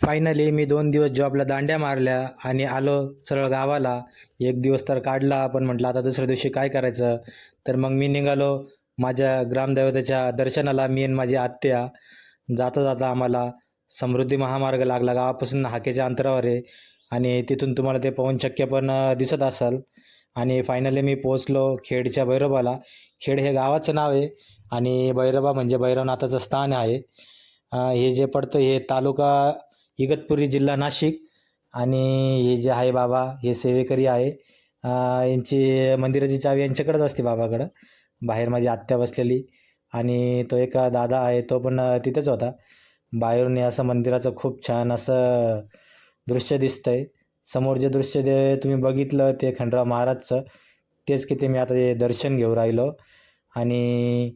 Finally मी दोन दिवस जॉबला दांड्या मारल्या आणि आलो सरळ गावाला. एक दिवस तर काढला पण म्हटलं आता दुसऱ्या दिवशी काय करायचं? तर मग मी निघालो. माझ्या ग्रामदेवतेच्या दर्शनाला मी आणि माझी आत्या जाता जाता आम्हाला समृद्धी महामार्ग लागला. गावापासून हाकेच्या अंतरावर आहे आणि तिथून तुम्हाला ते पवनचक्क्य पण दिसत असाल. आणि फायनली मी पोचलो खेडच्या भैरबाला खेड हे गावाचं नाव आहे आणि भैरबा म्हणजे भैरवनाथाचं स्थान आहे. हे जे पडतं हे तालुका इगतपुरी जिल्हा नाशिक. आणि हे जे आहे बाबा हे सेवेकरी आहे यांची मंदिराची चावी यांच्याकडेच असते बाबाकडं. बाहेर माझी आत्या बसलेली. आणि तो एक दादा आहे तो पण तिथेच होता. बाहेरून असं मंदिराचं खूप छान असं दृश्य दिसतं आहे समोर जे दृश्य ते तुम्ही बघितलं ते खंडराव महाराजचं तेच की ते मी आता ते दर्शन घेऊ राहिलो. आणि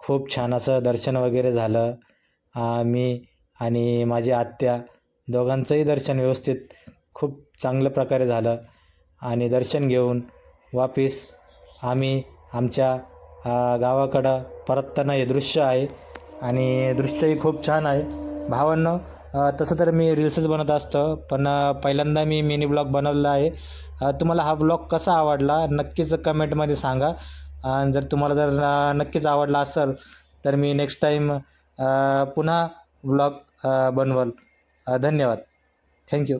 खूप छान असं दर्शन वगैरे झालं. मी आणि माझी आत्या दोघांचंही दर्शन व्यवस्थित खूप चांगल्या प्रकारे झालं. आणि दर्शन घेऊन वापिस आम्ही आमच्या गावाकडं परतताना हे दृश्य आहे. आणि दृश्यही खूप छान आहे. भावांनो तसं तर मी रील्सच बनत असतो पण पहिल्यांदा मी मिनी ब्लॉग बनवलेला आहे. तुम्हाला हा ब्लॉग कसा आवडला नक्कीच कमेंटमध्ये सांगा. आणि जर तुम्हाला जर नक्कीच आवडला असेल तर मी नेक्स्ट टाईम पुन्हा ब्लॉग बनवल. धन्यवाद. Thank you.